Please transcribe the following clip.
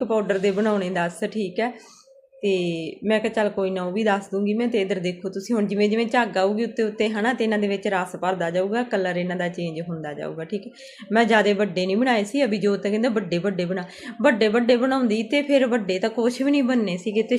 Powder ਦੇ ਬਣਾਉਣੇ ਦੱਸ, ਠੀਕ ਹੈ। ਤੇ ਮੈਂ ਕਿਹਾ ਚੱਲ ਕੋਈ ਨਾ, ਉਹ ਵੀ ਦੱਸ ਦੂੰਗੀ ਮੈਂ ਤੇ ਇਧਰ ਦੇਖੋ ਤੁਸੀਂ, ਹੁਣ ਜਿਵੇਂ ਜਿਵੇਂ ਝੱਗ ਆਊਗੀ ਉੱਤੇ ਉੱਤੇ, ਹਨਾ, ਤੇ ਇਹਨਾਂ ਦੇ ਵਿੱਚ ਰਸ ਭਰਦਾ ਜਾਊਗਾ ਕਲਰ ਇਹਨਾਂ ਦਾ ਚੇਂਜ ਹੁੰਦਾ ਜਾਊਗਾ, ਠੀਕ ਹੈ। ਮੈਂ ਜਿਆਦੇ ਵੱਡੇ ਨਹੀਂ ਬਣਾਏ ਸੀ, ਅਭਿਜੋਤ ਤਾਂ ਕਹਿੰਦਾ ਵੱਡੇ ਵੱਡੇ ਬਣਾ, ਵੱਡੇ ਵੱਡੇ ਬਣਾਉਂਦੀ ਤੇ ਫਿਰ ਵੱਡੇ ਤਾਂ ਕੁਝ ਵੀ ਨਹੀਂ ਬੰਨੇ ਸੀਗੇ ਤੇ